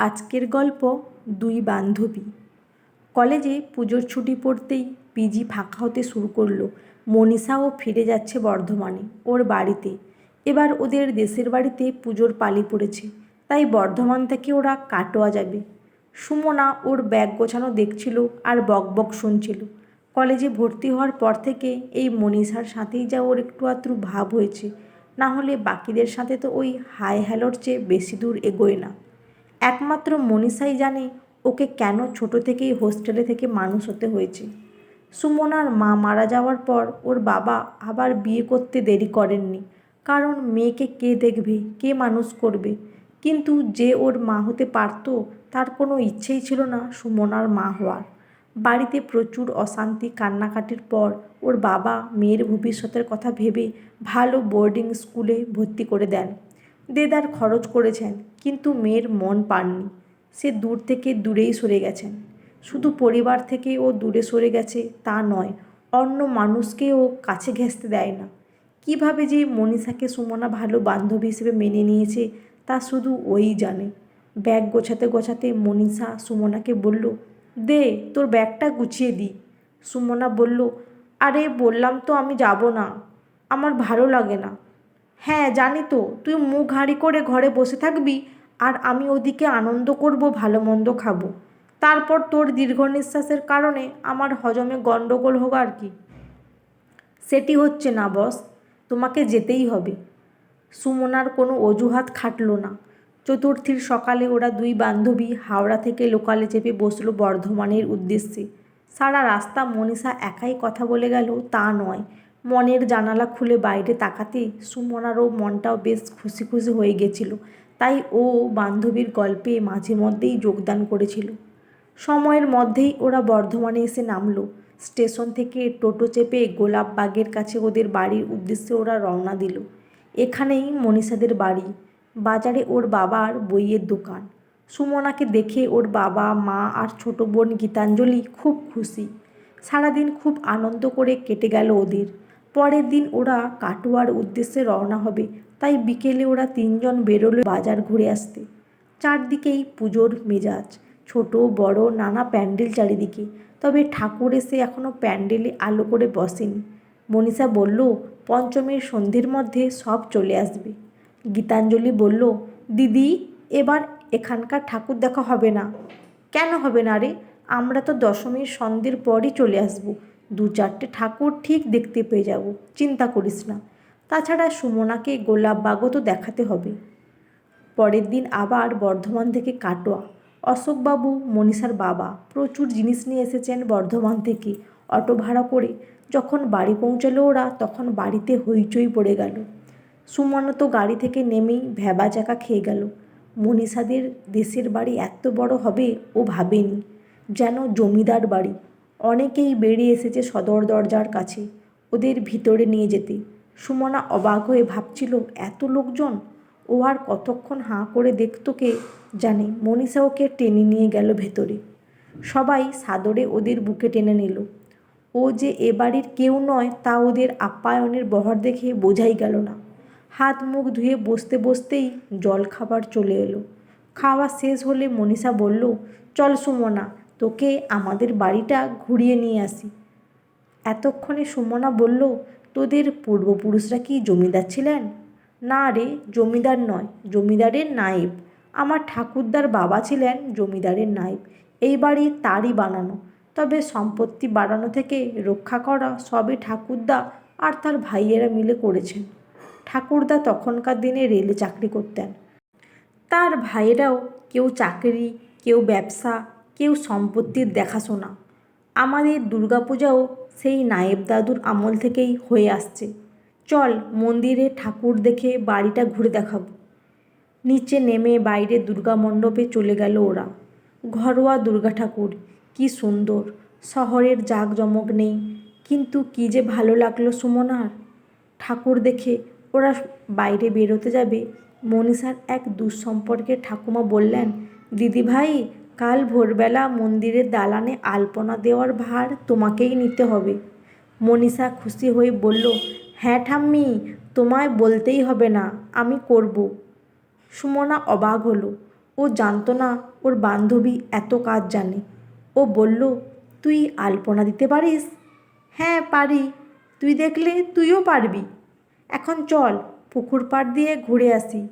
আজকের গল্প দুই বান্ধবী। কলেজে পুজোর ছুটি পড়তেই পিজি ফাঁকা হতে শুরু করল। মনীষাও ফিরে যাচ্ছে বর্ধমানে, ওর বাড়িতে। এবার ওদের দেশের বাড়িতে পুজোর পালি পড়েছে, তাই বর্ধমান থেকে ওরা কাটোয়া যাবে। সুমনা ওর ব্যাগ গোছানো দেখছিল আর বক বক শুনছিল। কলেজে ভর্তি হওয়ার পর থেকে এই মনীষার সাথেই যা ওর একটু আধটু ভাব হয়েছে, না হলে বাকিদের সাথে তো ওই হাই হ্যালোর চেয়ে বেশি দূর এগোয় না। একমাত্র মনীষাই জানে ওকে কেন ছোট থেকেই হোস্টেলে থেকে মানুষ হতে হয়েছে। সুমনার মা মারা যাওয়ার পর ওর বাবা আবার বিয়ে করতে দেরি করেননি। কারণ মেয়েকে কে দেখবে, কে মানুষ করবে? কিন্তু যে ওর মা হতে পারতো, তার কোনো ইচ্ছেই ছিল না সুমনার মা হওয়ার। বাড়িতে প্রচুর অশান্তি, কান্নাকাটির পর ওর বাবা মেয়ের ভবিষ্যতের কথা ভেবে ভালো বোর্ডিং স্কুলে ভর্তি করে দেন। দেদার খরচ করেছেন, কিন্তু মেয়ের মন পাননি। সে দূর থেকে দূরেই সরে গেছেন। শুধু পরিবার থেকে ও দূরে সরে গেছে তা নয়, অন্য মানুষকে ও কাছে ঘেঁষতে দেয় না। কীভাবে যে মনীষাকে সুমনা ভালো বান্ধবী হিসেবে মেনে নিয়েছে, তা শুধু ওই জানে। ব্যাগ গোছাতে গোছাতে মনীষা সুমনাকে বলল, দে, তোর ব্যাগটা গুছিয়ে দি। সুমনা বলল, আরে, বললাম তো আমি যাব না। আমার ভালো লাগে না। হ্যাঁ জানি তো। তুই মুখ হাঁড়ি করে ঘরে বসে থাকবি আর আমি ওদিকে আনন্দ করব, ভালো মন্দ খাব। তারপর তোর দীর্ঘ নিঃশ্বাসের কারণে আমার হজমে গণ্ডগোল হোক আর কি। সেটি হচ্ছে না, বস। তোমাকে যেতেই হবে। সুমনার কোনো অজুহাত খাটলো না। চতুর্থীর সকালে ওরা দুই বান্ধবী হাওড়া থেকে লোকালে চেপে বসল বর্ধমানের উদ্দেশ্যে। সারা রাস্তা মনীষা একাই কথা বলে গেল, তা নয়। মনের জানালা খুলে বাইরে তাকাতে সুমনারও মনটাও বেশ খুশি খুশি হয়ে গেছিল। তাই ও বান্ধবীর গল্পে মাঝে মধ্যেই যোগদান করেছিল। সময়ের মধ্যেই ওরা বর্ধমানে এসে নামলো। স্টেশন থেকে টোটো চেপে গোলাপবাগের কাছে ওদের বাড়ির উদ্দেশ্যে ওরা রওনা দিল। এখানেই মনীষাদের বাড়ি। বাজারে ওর বাবার বইয়ের দোকান। সুমনাকে দেখে ওর বাবা, মা আর ছোট বোন গীতাঞ্জলি খুব খুশি। সারাদিন খুব আনন্দ করে কেটে গেল ওদের। পরের দিন ওরা কাটোয়ার উদ্দেশ্যে রওনা হবে। তাই বিকেলে ওরা তিনজন বেরোলো বাজার ঘুরে আসতে। চারদিকেই পুজোর মেজাজ, ছোট, বড়, নানা প্যান্ডেল চারিদিকে। তবে ঠাকুর এসে এখনও প্যান্ডেলে আলো করে বসেনি। মনীষা বলল, পঞ্চমীর সন্ধ্যের মধ্যে সব চলে আসবে। গীতাঞ্জলি বলল, দিদি, এবার এখানকার ঠাকুর দেখা হবে না। কেন হবে না রে? আমরা তো দশমীর সন্ধ্যের পরই চলে আসব। দু চারটে ঠাকুর ঠিক দেখতে পেয়ে যাব, চিন্তা করিস না। তাছাড়া সুমনাকে গোলাপবাগও তো দেখাতে হবে। পরের দিন আবার বর্ধমান থেকে কাটোয়া। অশোকবাবু, মনীষার বাবা প্রচুর জিনিস নিয়ে এসেছেন বর্ধমান থেকে অটো ভাড়া করে। যখন বাড়ি পৌঁছালো ওরা, তখন বাড়িতে হইচই পড়ে গেল। সুমনা তো গাড়ি থেকে নেমেই ভ্যাবা চাকা খেয়ে গেল। মনীষাদের দেশের বাড়ি এত বড় হবে ও ভাবেনি। যেন জমিদার বাড়ি। অনেকেই বেরিয়ে এসেছে সদর দরজার কাছে, ওদের ভিতরে নিয়ে যেতে। সুমনা অবাক হয়ে ভাবছিল, এত লোকজন? ও আর কতক্ষণ হাঁ করে দেখতো কে জানে? মনীষা ওকে টেনে নিয়ে গেল ভেতরে। সবাই সাদরে ওদের বুকে টেনে নিল। ও যে এ বাড়ির কেউ নয়, তা ওদের আপ্যায়নের বহর দেখে বোঝাই গেল না। হাত মুখ ধুয়ে বসতে বসতেই জল খাবার চলে এলো। খাওয়া শেষ হলে মনীষা বলল, চল সুমনা তোকে আমাদের বাড়িটা ঘুরিয়ে নিয়ে আসি। এতক্ষণে সুমনা বলল, তোদের পূর্বপুরুষরা কি জমিদার ছিলেন? না রে, জমিদার নয়, জমিদারের নায়েব। আমার ঠাকুরদার বাবা ছিলেন জমিদারের নায়েব। এই বাড়ি তারই বানানো। তবে সম্পত্তি বাড়ানো থেকে রক্ষা করা সবই ঠাকুরদা আর তার ভাইয়েরা মিলে করেছেন। ঠাকুরদা তখনকার দিনে রেলে চাকরি করতেন। তার ভাইয়েরাও কেউ চাকরি, কেউ ব্যবসা কেউ সম্পত্তির দেখাশোনা। আমাদের দুর্গাপূজাও সেই নায়েব দাদুর আমল থেকেই হয়ে আসছে। চল মন্দিরে ঠাকুর দেখে বাড়িটা ঘুরে দেখাবো। নিচে নেমে বাইরে দুর্গা মণ্ডপে চলে গেল ওরা। ঘরোয়া দুর্গা ঠাকুর, কি সুন্দর। শহরের জাঁকজমক নেই, কিন্তু কি যে ভালো লাগল সুমনার। ঠাকুর দেখে ওরা বাইরে বেরোতে যাবে। মনীষার এক দুঃসম্পর্কে ঠাকুমা বললেন দিদি ভাই কাল ভোরবেলা মন্দিরের দালানে আলপনা দেওয়ার ভার তোমাকেই নিতে হবে। মনীষা খুশি হয়ে বলল হ্যাঁ ঠাম্মি, তোমায় বলতেই হবে না, আমি করব। সুমনা অবাক হলো। ও জানতো না ওর বান্ধবী এত কাজ জানে। ও বলল, তুই আলপনা দিতে পারিস? হ্যাঁ পারি। তুই দেখলে তুইও পারবি। এখন চল, পুকুর পাড় দিয়ে ঘুরে আসি।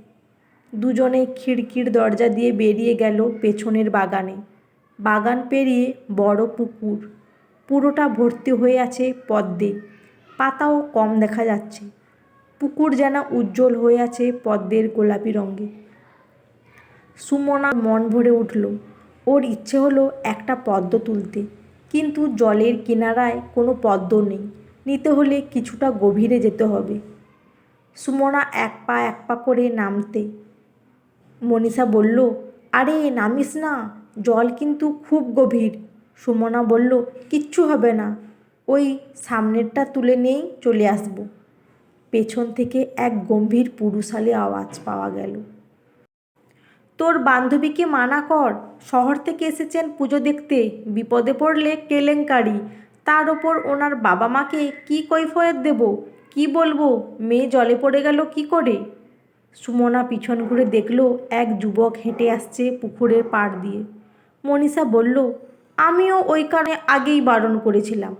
দুজনে খিড়কির দরজা দিয়ে বেরিয়ে গেল পেছনের বাগানে। বাগান পেরিয়ে বড় পুকুর। পুরোটা ভর্তি হয়ে আছে পদ্মে। পাতাও কম দেখা যাচ্ছে। পুকুর যেন উজ্জ্বল হয়ে আছে পদ্মের গোলাপি রঙে। সুমনা মন ভরে উঠল। ওর ইচ্ছে হলো একটা পদ্ম তুলতে। কিন্তু জলের কিনারায় কোনো পদ্ম নেই। নিতে হলে কিছুটা গভীরে যেতে হবে। সুমনা এক পা এক পা করে নামতে। মনীষা বলল, আরে নামিস না, জল কিন্তু খুব গভীর। সুমনা বলল, কিচ্ছু হবে না, ওই সামনেরটা তুলে নিয়েই চলে আসব। পেছন থেকে এক গম্ভীর পুরুষালী আওয়াজ পাওয়া গেল। তোর বান্ধবীকে মানা কর, শহর থেকে এসেছেন পুজো দেখতে, বিপদে পড়লে কেলেঙ্কারি। তার ওপর ওনার বাবা মাকে কী কৈফয়ত দেব, কি বলব, মেয়ে জলে পড়ে গেল কি করে? সুমনা পিছন ঘুরে দেখল এক যুবক হেঁটে আসছে পুকুরের পাড় দিয়ে। মনীষা বলল, আমিও ওই কারণে আগেই বারণ করেছিলাম।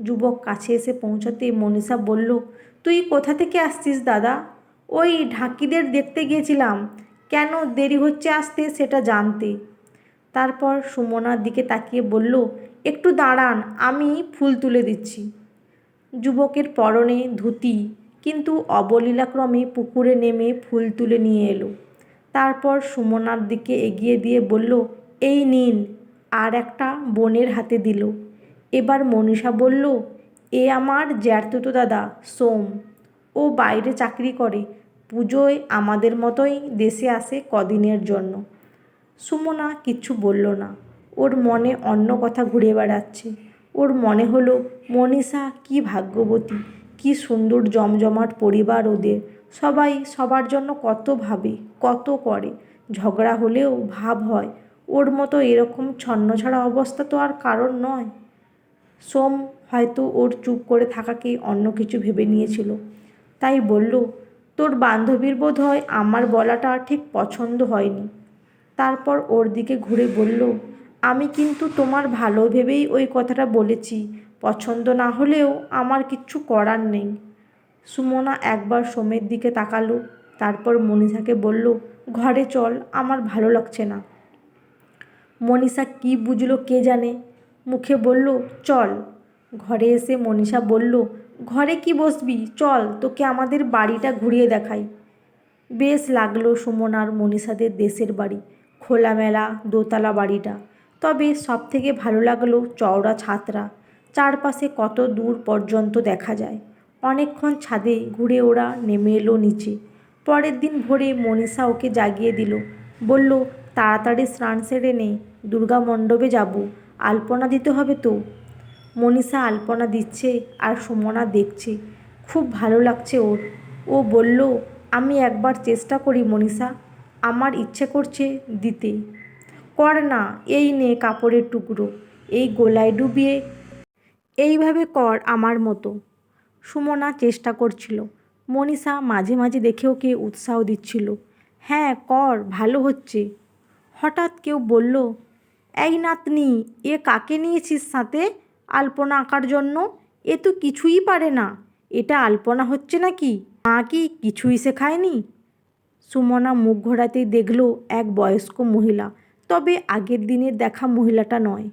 যুবক কাছে এসে পৌঁছাতে মনীষা বলল, তুই কোথা থেকে আসছিস দাদা? ওই ঢাকিদের দেখতে গিয়েছিলাম। কেন দেরি হচ্ছে আসতে সেটা জানতে। তারপর সুমনার দিকে তাকিয়ে বলল, একটু দাঁড়ান, আমি ফুল তুলে দিচ্ছি। যুবকের পরনে ধুতি কিন্তু অবলীলাক্রমে পুকুরে নেমে ফুল তুলে নিয়ে এলো। তারপর সুমনার দিকে এগিয়ে দিয়ে বলল, এই নিন। আর একটা বোনের হাতে দিল। এবার মনীষা বলল, এ আমার জ্যাঠতুতো দাদা, সোম। ও বাইরে চাকরি করে। পুজোয় আমাদের মতোই দেশে আসে কদিনের জন্য। সুমনা কিচ্ছু বলল না। ওর মনে অন্য কথা ঘুরে বেড়াচ্ছে। ওর মনে হলো, মনীষা কি ভাগ্যবতী। কি সুন্দর জমজমাট পরিবার ওদের। সবাই সবার জন্য কত ভাবে, কত করে। ঝগড়া হলেও ভাব হয়। ওর মতো এরকম ছন্নছাড়া অবস্থা তো আর কারণ নয়। সোম হয়তো ওর চুপ করে থাকাকে অন্য কিছু ভেবে নিয়েছিল। তাই বলল, তোর বান্ধবীর বোধ হয় আমার বলাটা ঠিক পছন্দ হয়নি। তারপর ওর দিকে ঘুরে বলল, আমি কিন্তু তোমার ভালো ভেবেই ওই কথাটা বলেছি। পছন্দ না হলেও আমার কিচ্ছু করার নেই। সুমনা একবার সোমের দিকে তাকালো, তারপর মনীষাকে বলল, ঘরে চল, আমার ভালো লাগছে না। মনীষা কি বুঝলো কে জানে? মুখে বলল, চল। ঘরে এসে মনীষা বলল, ঘরে কি বসবি? চল, তোকে আমাদের বাড়িটা ঘুরিয়ে দেখাই। বেশ লাগল সুমনার মনীষাদের দেশের বাড়ি, খোলামেলা দোতলা বাড়িটা। তবে সব থেকে ভালো লাগল চওড়া ছাদরা চারপাশে কত দূর পর্যন্ত দেখা যায়। অনেকক্ষণ ছাদে ঘুরে ওরা নেমে এলো নিচে। পরের দিন ভোরে মনীষা ওকে জাগিয়ে দিল। বলল, তাড়াতাড়ি স্নান সেরে নে, দুর্গা মণ্ডপে যাব। আলপনা দিতে হবে তো? মনীষা আলপনা দিচ্ছে আর সুমনা দেখছে। খুব ভালো লাগছে ওর। ও বলল, আমি একবার চেষ্টা করি মনীষা। আমার ইচ্ছে করছে দিতে। কর না, এই নে কাপড়ের টুকরো। এই গোলায় ডুবিয়ে এইভাবে কর আমার মতো। সুমনা চেষ্টা করছিল। মনীষা মাঝে মাঝে দেখে ওকে উৎসাহ দিচ্ছিল। হ্যাঁ কর, ভালো হচ্ছে। হঠাৎ কেউ বলল, এই নাতনি, এ কাকে নিয়েছিস সাথে? আলপনা আঁকার জন্য? এ তো কিছুই পারে না। এটা আলপনা হচ্ছে নাকি? মা কি কিছুই শেখায়নি? সুমনা মুখ ঘোরাতেই দেখল এক বয়স্ক মহিলা, তবে আগের দিনের দেখা মহিলাটা নয়।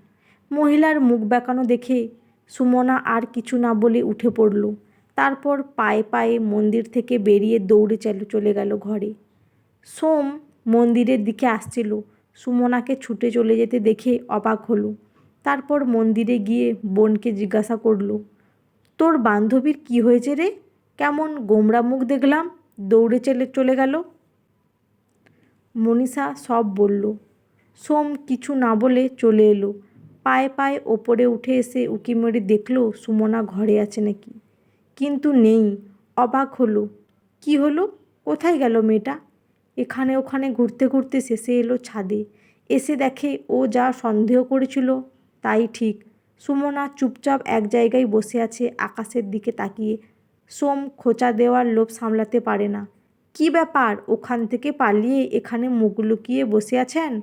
মহিলার মুখ বেঁকানো দেখে সুমনা আর কিছু না বলে উঠে পড়ল। তারপর পায়ে পায়ে মন্দির থেকে বেরিয়ে দৌড়ে চলে চলে গেল ঘরে। সোম মন্দিরের দিকে আসছিল। সুমনাকে ছুটে চলে যেতে দেখে অবাক হলো। তারপর মন্দিরে গিয়ে বোনকে জিজ্ঞাসা করল, তোর বান্ধবীর কি হয়েছে রে? কেমন গোমরা মুখ দেখলাম, দৌড়ে চলে চলে গেল? মনীষা সব বলল। সোম কিছু না বলে চলে এলো। পায়ে পায়ে ওপরে উঠে এসে উকি দেখল সুমনা ঘরে আছে নাকি। কিন্তু নেই, অবাক হলো। কি হলো? কোথায় গেল মেয়েটা? এখানে ওখানে ঘুরতে ঘুরতে শেষে এলো ছাদে। এসে দেখে ও যা সন্দেহ করেছিল তাই ঠিক। সুমনা চুপচাপ এক জায়গায় বসে আছে আকাশের দিকে তাকিয়ে। সোম খোঁচা দেওয়ার লোভ সামলাতে পারে না। কি ব্যাপার? ওখান থেকে পালিয়ে এখানে মুখ লুকিয়ে বসে আছেন?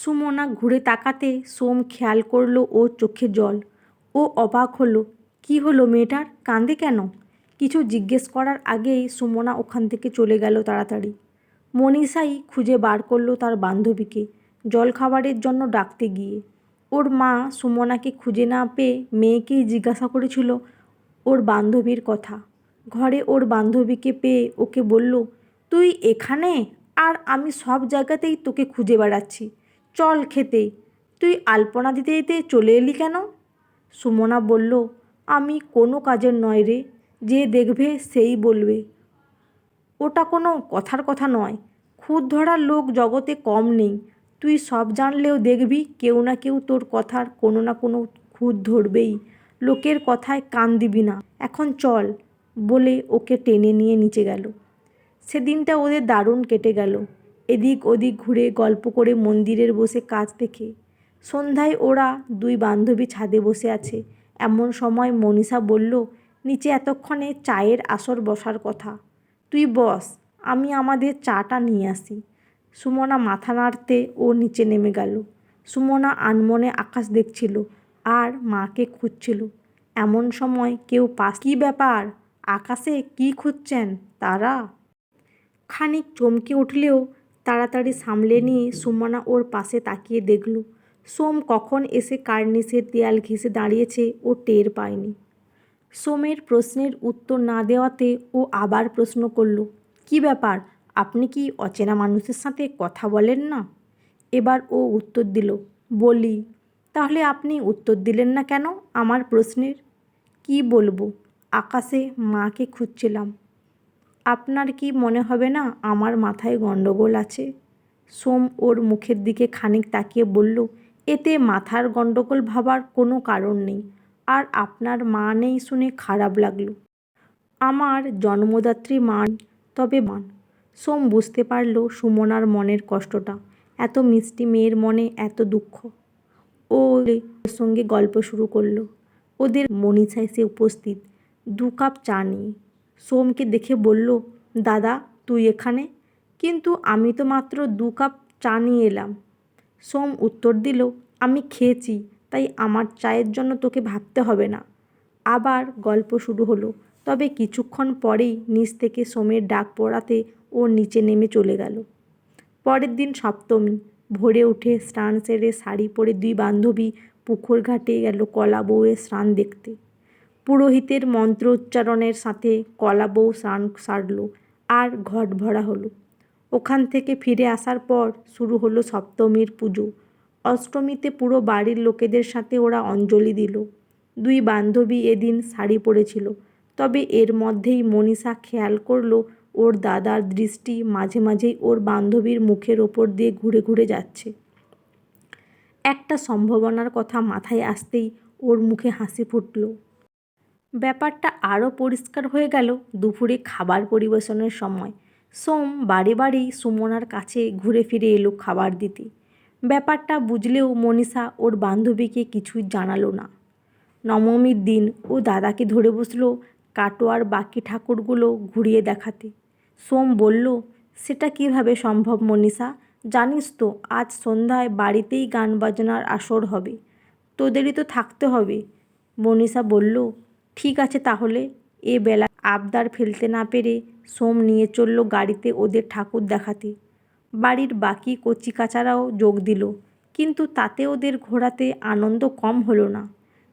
সুমনা ঘুরে তাকাতে সোম খেয়াল করল ও চোখে জল। ও অবাক হলো, কি হলো মেয়েটার? কাঁদে কেন? কিছু জিজ্ঞেস করার আগেই সুমনা ওখান থেকে চলে গেল তাড়াতাড়ি। মনীষাই খুঁজে বার করল তার বান্ধবীকে জল খাবারের জন্য ডাকতে গিয়ে। ওর মা সুমনাকে খুঁজে না পেয়ে মেয়েকেই জিজ্ঞাসা করেছিল ওর বান্ধবীর কথা। ঘরে ওর বান্ধবীকে পেয়ে ওকে বলল, তুই এখানে? আর আমি সব জায়গাতেই তোকে খুঁজে বেড়াচ্ছি। চল খেতে। তুই আলপনা দিতে দিতে চলে এলি কেন? সুমনা বলল, আমি কোনো কাজের নয় রে, যে দেখবে সেই বলবে। ওটা কোনো কথার কথা নয়। খুদ ধরার লোক জগতে কম নেই। তুই সব জানলেও দেখবি কেউ না কেউ তোর কথার কোনো না কোনো খুদ ধরবেই। লোকের কথায় কান দিবি না। এখন চল, বলে ওকে টেনে নিয়ে নিচে গেল। সেদিনটা ওদের দারুণ কেটে গেল। এদিক ওদিক ঘুরে গল্প করে মন্দিরের বসে কাজ দেখে। সন্ধ্যায় ওরা দুই বান্ধবী ছাদে বসে আছে। এমন সময় মনীষা বলল, নিচে এতক্ষণে চায়ের আসর বসার কথা। তুই বস, আমি আমাদের চাটা নিয়ে আসি। সুমনা মাথা নাড়তে ও নিচে নেমে গেল। সুমনা আনমনে আকাশ দেখছিল আর মাকে খুঁজছিল। এমন সময় কেউ পাশ কী ব্যাপার? আকাশে কি খুঁজছেন তারা? খানিক চমকে উঠলেও তাড়াতাড়ি সামলে নিয়ে সুমনা ওর পাশে তাকিয়ে দেখল, সোম কখন এসে কার্নিসের দেয়াল ঘেঁষে দাঁড়িয়েছে ও টের পায়নি। সোমের প্রশ্নের উত্তর না দেওয়াতে ও আবার প্রশ্ন করল, কি ব্যাপার? আপনি কি অচেনা মানুষের সাথে কথা বলেন না? এবার ও উত্তর দিল, বলি। তাহলে আপনি উত্তর দিলেন না কেন আমার প্রশ্নের? কি বলব? আকাশে মাকে খুঁজছিলাম। আপনার কি মনে হবে না আমার মাথায় গণ্ডগোল আছে? সোম ওর মুখের দিকে খানিক তাকিয়ে বলল, এতে মাথার গণ্ডগোল ভাবার কোনো কারণ নেই। আর আপনার মা নেই শুনে খারাপ লাগল। আমার জন্মদাত্রী মান তবে মান সোম বুঝতে পারল সুমনার মনের কষ্টটা। এত মিষ্টি মেয়ের মনে এত দুঃখ। ও ওর সঙ্গে গল্প শুরু করল। ওদের মনীষা এসে উপস্থিত। দু কাপ চা নিয়ে। সোমকে দেখে বলল, দাদা, তুই এখানে? কিন্তু আমি তো মাত্র দু কাপ চা নিয়ে এলাম। সোম উত্তর দিল, আমি খেয়েছি, তাই আমার চায়ের জন্য তোকে ভাবতে হবে না। আবার গল্প শুরু হলো, তবে কিছুক্ষণ পরেই নিচ থেকে সোমের ডাক পড়াতে ও নিচে নেমে চলে গেল। পরের দিন সপ্তমী, ভোরে উঠে স্নান সেরে শাড়ি পরে দুই বান্ধবী পুকুর ঘাটে গেল কলা বউয়ের স্নান দেখতে। পুরোহিতের মন্ত্র উচ্চারণের সাথে কলা বউ স্নান সারল আর ঘট ভরা হলো। ওখান থেকে ফিরে আসার পর শুরু হলো সপ্তমীর পুজো। অষ্টমীতে পুরো বাড়ির লোকেদের সাথে ওরা অঞ্জলি দিল। দুই বান্ধবী এদিন শাড়ি পরেছিল। তবে এর মধ্যেই মনীষা খেয়াল করল ওর দাদার দৃষ্টি মাঝে মাঝেই ওর বান্ধবীর মুখের ওপর দিয়ে ঘুরে ঘুরে যাচ্ছে। একটা সম্ভাবনার কথা মাথায় আসতেই ওর মুখে হাসি ফুটল। ব্যাপারটা আরও পরিষ্কার হয়ে গেল দুপুরে খাবার পরিবেশনের সময়। সোম বাড়ি বাড়ি সুমনার কাছে ঘুরে ফিরে এলো খাবার দিতে। ব্যাপারটা বুঝলেও মনীষা ওর বান্ধবীকে কিছুই জানালো না। নবমীর দিন ও দাদাকে ধরে বসল কাটোয়ার বাকি ঠাকুরগুলো ঘুরিয়ে দেখাতে। সোম বলল, সেটা কীভাবে সম্ভব মনীষা? জানিস তো, আজ সন্ধ্যায় বাড়িতেই গান বাজনার আসর হবে। তোদেরই তো থাকতে হবে। মনীষা বলল ঠিক আছে তাহলে। এ বেলা আবদার ফেলতে না পেরে সোম নিয়ে চলল গাড়িতে ওদের ঠাকুর দেখাতে। বাড়ির বাকি কচিকাচারাও যোগ দিল, কিন্তু তাতে ওদের ঘোরাতে আনন্দ কম হলো না।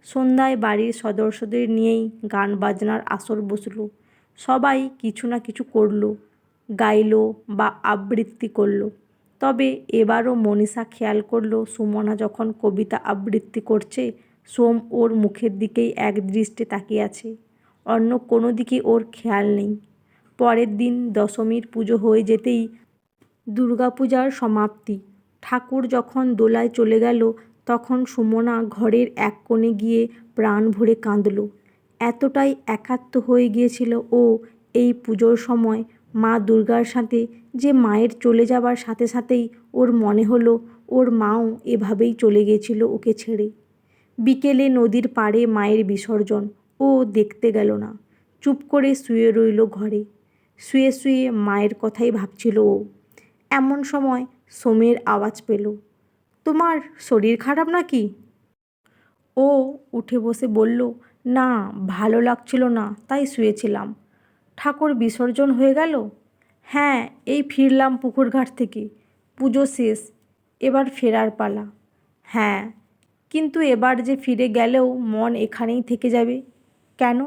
সন্ধ্যায় বাড়ির সদস্যদের নিয়েই গান বাজনার আসর বসল। সবাই কিছু না কিছু করল, গাইলো বা আবৃত্তি করল। তবে এবারও মনীষা খেয়াল করল, সুমনা যখন কবিতা আবৃত্তি করছে সোম ওর মুখের দিকেই এক দৃষ্টে তাকিয়ে আছে। অন্য কোনো দিকে ওর খেয়াল নেই। পরের দিন দশমীর পুজো হয়ে যেতেই দুর্গাপূজার সমাপ্তি। ঠাকুর যখন দোলায় চলে গেল, তখন সুমনা ঘরের এক কোণে গিয়ে প্রাণ ভরে কাঁদল। এতটাই একাত্ম হয়ে গিয়েছিল ও এই পুজোর সময় মা দুর্গার সাথে যে মায়ের চলে যাবার সাথে সাথেই ওর মনে হলো, ওর মাও এভাবেই চলে গিয়েছিল ওকে ছেড়ে। বিকেলে নদীর পাড়ে মায়ের বিসর্জন। ও দেখতে গেল না। চুপ করে শুয়ে রইল ঘরে। শুয়ে শুয়ে মায়ের কথাই ভাবছিল ও। এমন সময় সোমের আওয়াজ পেল। তোমার শরীর খারাপ নাকি? ও উঠে বসে বলল, না, ভালো লাগছিল না, তাই শুয়েছিলাম। ঠাকুর বিসর্জন হয়ে গেল? হ্যাঁ এই ফিরলাম পুকুরঘাট থেকে। পুজো শেষ, এবার ফেরার পালা। হ্যাঁ কিন্তু এবার যে ফিরে গেলেও মন এখানেই থেকে যাবে। কেন?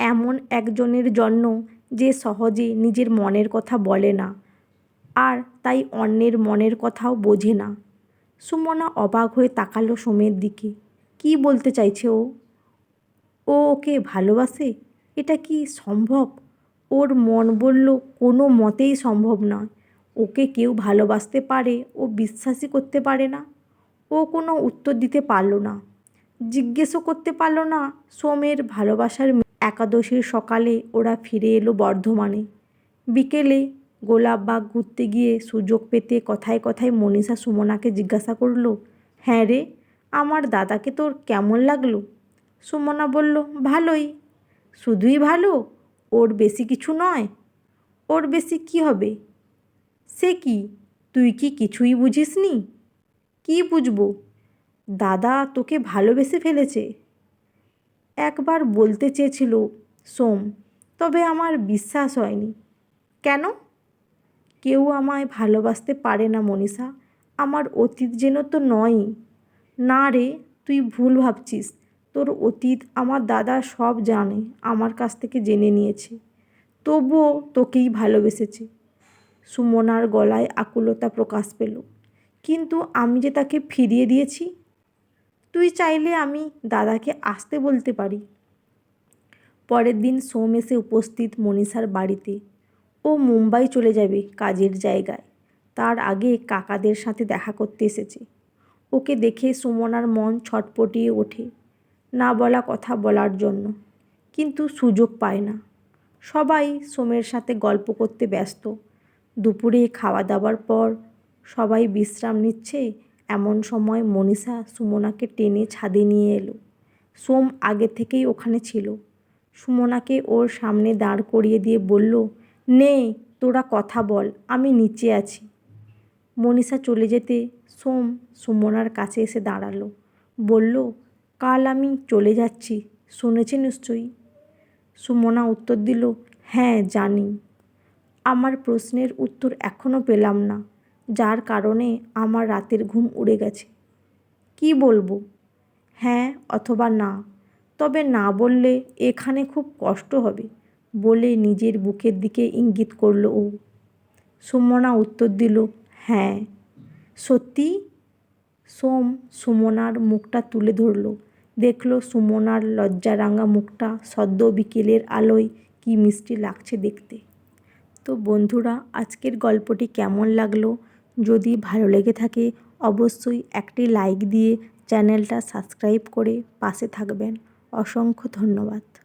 এমন একজনের জন্য যে সহজে নিজের মনের কথা বলে না, আর তাই অন্যের মনের কথাও বোঝে না। সুমনা অবাক হয়ে তাকালো সোমের দিকে। কি বলতে চাইছে ও? ও ওকে ভালোবাসে? এটা কি সম্ভব? ওর মন বলল, কোনো মতেই সম্ভব নয়। ওকে কেউ ভালোবাসতে পারে ও বিশ্বাসই করতে পারে না। ও কোনো উত্তর দিতে পারল না। জিজ্ঞেসও করতে পারল না সোমের ভালোবাসার একাদশীর সকালে ওরা ফিরে এলো বর্ধমানে। বিকেলে গোলাপবাগ ঘুরতে গিয়ে সুযোগ পেতে কথায় কথায় মনীষা সুমনাকে জিজ্ঞাসা করল হ্যাঁ রে, আমার দাদাকে তোর কেমন লাগল? সুমনা বলল, ভালোই। শুধুই ভালো? ওর বেশি কিছু নয়। ওর বেশি কি হবে? সে কি? তুই কি কিছুই বুঝিসনি? কি বুঝব? দাদা তোকে ভালোবেসে ফেলেছে। একবার বলতে চেয়েছিল, সোম, তবে আমার বিশ্বাস হয়নি। কেন? কেউ আমায় ভালোবাসতে পারে না মনীষা, আমার অতীত যেন তো নয়ই। না রে, তুই ভুল ভাবছিস। তোর অতীত আমার দাদা সব জানে, আমার কাছ থেকে জেনে নিয়েছে। তবুও তোকেই ভালোবেসেছে। সুমনার গলায় আকুলতা প্রকাশ পেল। কিন্তু আমি যে তাকে ফিরিয়ে দিয়েছি, তুই চাইলে আমি দাদাকে আসতে বলতে পারি। পরের দিন সোম এসে উপস্থিত মনীষার বাড়িতে। ও মুম্বাই চলে যাবে কাজের জায়গায়। তার আগে কাকাদের সাথে দেখা করতে এসেছে। ওকে দেখে সুমনার মন ছটপটিয়ে ওঠে। না বলা কথা বলার জন্য। কিন্তু সুযোগ পায় না। সবাই সোমের সাথে গল্প করতে ব্যস্ত। দুপুরে খাওয়া দাওয়ার পর সবাই বিশ্রাম নিচ্ছে। এমন সময় মনীষা সুমনাকে টেনে ছাদে নিয়ে এলো। সোম আগে থেকেই ওখানে ছিল। সুমনাকে ওর সামনে দাঁড় করিয়ে দিয়ে বলল, নে, তোরা কথা বল, আমি নিচে আছি। মনীষা চলে যেতে সোম সুমনার কাছে এসে দাঁড়াল। বলল, কাল আমি চলে যাচ্ছি, শুনেছি নিশ্চয়ই? সুমনা উত্তর দিল হ্যাঁ জানি। আমার প্রশ্নের উত্তর এখনও পেলাম না। যার কারণে আমার রাতের ঘুম উড়ে গেছে। কি বলব? হ্যাঁ অথবা না। তবে না বললে এখানে খুব কষ্ট হবে বলে নিজের বুকের দিকে ইঙ্গিত করল ও। সুমনা উত্তর দিল হ্যাঁ। সত্যি? সোম সুমনার মুখটা তুলে ধরল। দেখল সুমনার লজ্জারাঙা মুখটা সদ্য বিকেলের আলোয় কি মিষ্টি লাগছে দেখতে। তো বন্ধুরা, আজকের গল্পটি কেমন লাগল? যদি ভালো লেগে থাকে, অবশ্যই একটি লাইক দিয়ে চ্যানেলটা সাবস্ক্রাইব করে পাশে থাকবেন। অসংখ্য ধন্যবাদ।